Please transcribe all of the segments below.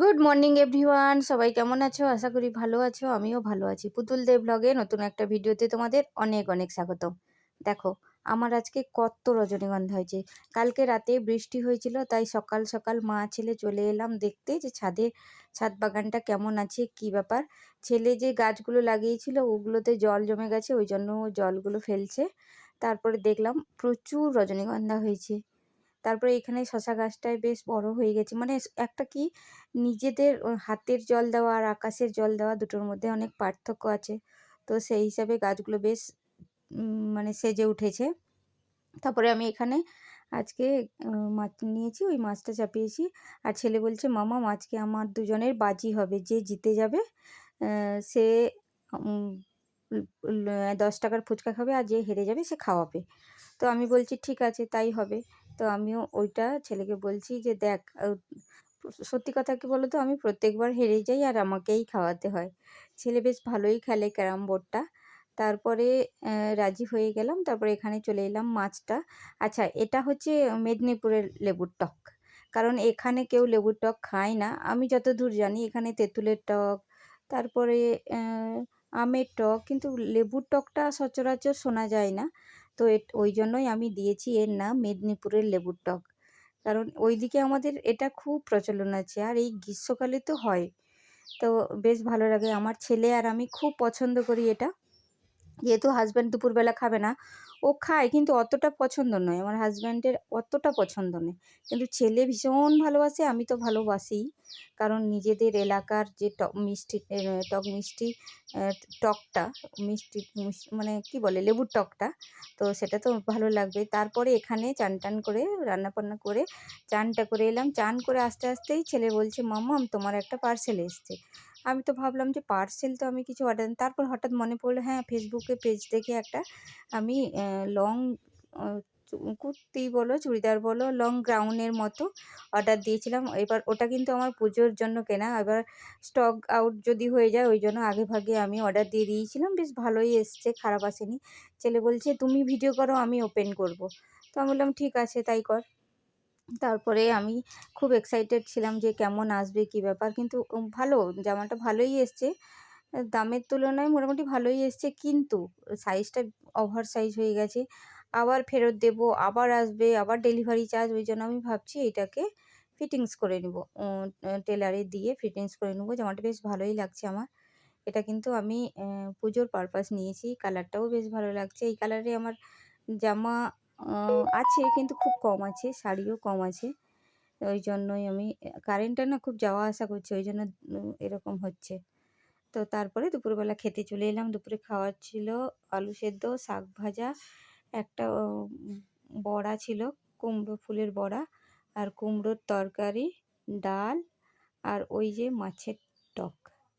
Good morning everyone সবাই কেমন আছো? আশা করি ভালো আছো, আমিও ভালো আছি। পুতুল দেব ব্লগে নতুন একটা ভিডিওতে তোমাদের অনেক অনেক স্বাগতম দেখো, আমার আজকে কত রজনীগন্ধা হয়েছে। কালকে রাতে বৃষ্টি হয়েছিল, তাই সকাল সকাল মা ছেলে চলে এলাম দেখতে যে ছাদে, ছাদ বাগানটা কেমন আছে, কি ব্যাপার? ছেলে যে গাছগুলো লাগিয়েছিল, ওগুলোতে জল জমে গেছে, ওই জন্য জলগুলো ফেলছে। তারপরে দেখলাম প্রচুর রজনীগন্ধা হয়েছে। তারপরে এখানে শশা গাছটায় বেশ বড় হয়ে গেছে। মানে একটা কি নিজেদের হাতের জল দেওয়া আর আকাশের জল দেওয়া দুটোর মধ্যে অনেক পার্থক্য আছে। তো সেই হিসাবে গাছগুলো বেশ মানে সেজে উঠেছে। তারপরে আমি এখানে আজকে মাছ নিয়েছি, ওই মাছটা চাপিয়েছি। আর ছেলে বলছে, মামা মাছকে আমার দুজনের বাজি হবে। যে জিতে যাবে সে দশ টাকার ফুচকা খাবে আর যে হেরে যাবে সে খাওয়াবে। তো আমি বলছি, ঠিক আছে, তাই হবে। তো আমিও ওইটা ছেলেকে বলছি যে, দেখ সত্যি কথা কি বলো তো আমি প্রত্যেকবার হেরে যাই আর আমাকেই খাওয়াতে হয়। ছেলে বেশ ভালোই খেলে ক্যারাম বোর্ডটা। তারপরে রাজি হয়ে গেলাম। তারপরে এখানে চলে এলাম মাছটা। আচ্ছা এটা হচ্ছে মেদিনীপুরের লেবুর টক। কারণ এখানে কেউ লেবুর টক খায় না। আমি যত দূর জানি, এখানে তেঁতুলের টক, তারপরে আমের টক, কিন্তু লেবুর টকটা সচরাচর শোনা যায় না। তো ওই জন্যই আমি দিয়েছি এর নাম মেদিনীপুরের লেবুর টক। কারণ ওইদিকে আমাদের এটা খুব প্রচলন আছে আর এই গ্রীষ্মকালে তো হয়। তো বেশ ভালো লাগে। আমার ছেলে আর আমি খুব পছন্দ করি এটা। যেহেতু হাজব্যান্ড দুপুরবেলা খাবে না, ও খায় কিন্তু অতটা পছন্দ নয়। আমার হাজব্যান্ডের অতটা পছন্দ নয়। কিন্তু ছেলে ভীষণ ভালোবাসে, আমি তো ভালোবাসিই। কারণ নিজেদের এলাকার যে টক মিষ্টি টক মিষ্টি টকটা, মিষ্টি মানে কি বলে, লেবুর টকটা, তো সেটা তো ভালো লাগবে। তারপরে এখানে চান টান করে রান্না বান্না করে, চানটা করে এলাম। চান করে আস্তে আস্তেই ছেলে বলছে, মাম্মাম, তোমার একটা পার্সেল এসছে। আমি তো ভাবলাম যে পার্সেল তো আমি কিছু অর্ডার তারপর হঠাৎ মনে পড়ল হ্যাঁ ফেসবুকে পেজ দেখে একটা আমি লং কুর্তি বলো, চুড়িদার বলো লং গ্রাউনের মতো অর্ডার দিয়েছিলাম। এবার ওটা কিন্তু আমার পুজোর জন্য কেনা। এবার স্টক আউট যদি হয়ে যায়, ওই জন্য আগে ভাগে আমি অর্ডার দিয়ে দিয়েছিলাম। বেশ ভালোই এসছে, খারাপ আসেনি। ছেলে বলছে, তুমি ভিডিও করো, আমি ওপেন করব। তো আমি বললাম, ঠিক আছে, তাই কর। তারপরে আমি খুব এক্সাইটেড ছিলাম যে কেমন আসবে, কী ব্যাপার। কিন্তু ভালো, জামাটা ভালোই এসছে। দামের তুলনায় মোটামুটি ভালোই এসছে, কিন্তু সাইজটা ওভার সাইজ হয়ে গেছে। আবার ফেরত দেব, আবার আসবে, আবার ডেলিভারি চার্জ ওই জন্য আমি ভাবছি এটাকে ফিটিংস করে নিব। টেলারে দিয়ে ফিটিংস করে নেব। জামাটা বেশ ভালোই লাগছে আমার। এটা কিন্তু আমি পুজোর পারপাস নিয়েছি। কালারটাও বেশ ভালো লাগছে। এই কালারে আমার জামা আছে কিন্তু খুব কম আছে, শাড়িও কম আছে। ওই জন্যই আমি কারেন্টটা না খুব যাওয়া আসা করছে, ওই জন্য এরকম হচ্ছে। তো তারপরে দুপুরবেলা খেতে চলে এলাম, দুপুরে খাওয়ার ছিল আলু সেদ্ধ, শাক ভাজা, একটা বড়া ছিল, কুমড়ো ফুলের বড়া আর কুমড়োর তরকারি, ডাল আর ওই যে মাছের টক,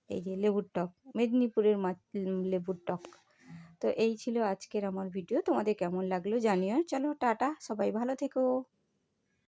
এই যে লেবুর টক, মেদিনীপুরের মাছ লেবুর টক। তো এই ছিল আজকের আমার ভিডিও তোমাদের কেমন লাগল জানিও। চলো, টাটা, সবাই ভালো থেকো।